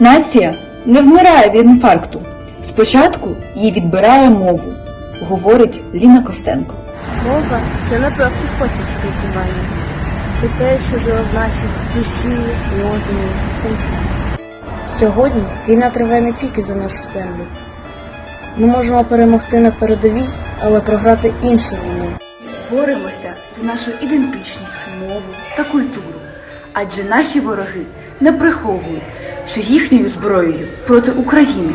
Нація не вмирає від інфаркту. Спочатку їй відбирає мову, говорить Ліна Костенко. Мова це не просто спосіб спілкування. Це те, що живе в нашій душі, розумі, серці. Сьогодні війна триває не тільки за нашу землю. Ми можемо перемогти на передовій, але програти іншу війну. Боремося за нашу ідентичність, мову та культуру. Адже наші вороги не приховують, що їхньою зброєю проти України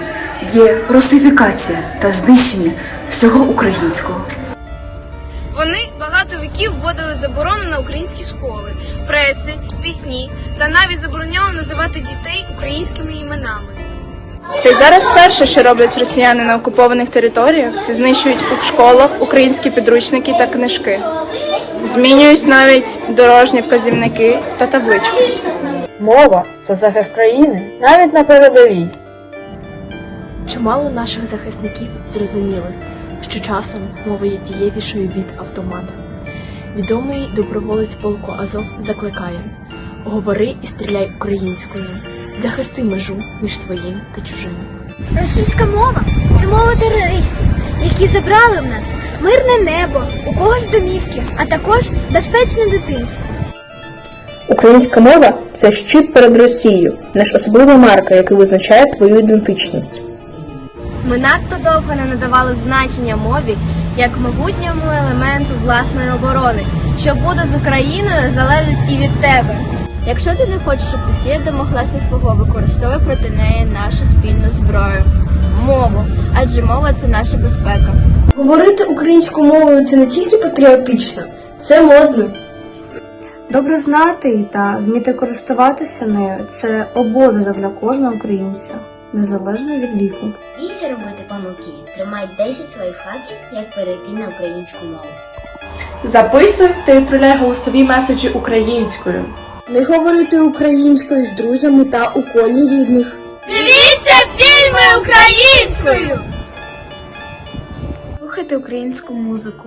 є русифікація та знищення всього українського. Вони багато віків вводили заборону на українські школи, преси, пісні та навіть забороняли називати дітей українськими іменами. Та й зараз перше, що роблять росіяни на окупованих територіях, це знищують у школах українські підручники та книжки. Змінюють навіть дорожні вказівники та таблички. Мова це захист країни навіть на передовій. Чимало наших захисників зрозуміли, що часом мова є дієвішою від автомата. Відомий доброволець полку Азов закликає говори і стріляй українською, захисти межу між своїм та чужим. Російська мова це мова терористів, які забрали в нас мирне небо, у когось домівки, а також безпечне дитинство. Українська мова це щит перед Росією, наш особлива марка, яка визначає твою ідентичність. Ми надто довго не надавали значення мові як могутньому елементу власної оборони, що буде з Україною залежить і від тебе. Якщо ти не хочеш, щоб Росія домоглася свого, використовуй проти неї нашу спільну зброю мову, адже мова це наша безпека. Говорити українською мовою це не тільки патріотично, це модно. Добре знати та вміти користуватися нею це обов'язок для кожного українця, незалежно від віку. Бійся робити помилки. Тримай 10 лайфхаків, як перейти на українську мову. Записуй та відправляй голосові меседжі українською. Не говорити українською з друзями та у колі рідних. Дивіться фільми українською! Слухайте українську музику.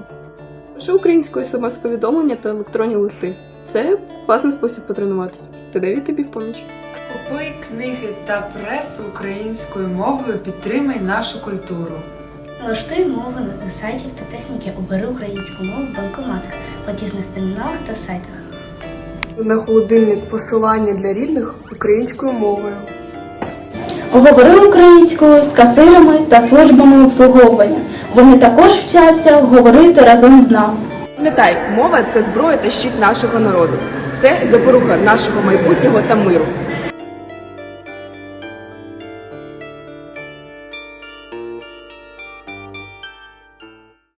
Пиши українською смс-повідомлення та електронні листи. Це класний спосіб потренуватися. Та Давід тобі в поміч. Купуй книги та пресу українською мовою, підтримай нашу культуру. Налаштуй мови на сайтів та техніки. Обери українську мову в банкоматах, платіжних терміналах та сайтах. На холодильник посилання для рідних українською мовою. Говори українською з касирами та службами обслуговування. Вони також вчаться говорити разом з нами. Пам'ятай, мова це зброя та щит нашого народу. Це запоруха нашого майбутнього та миру.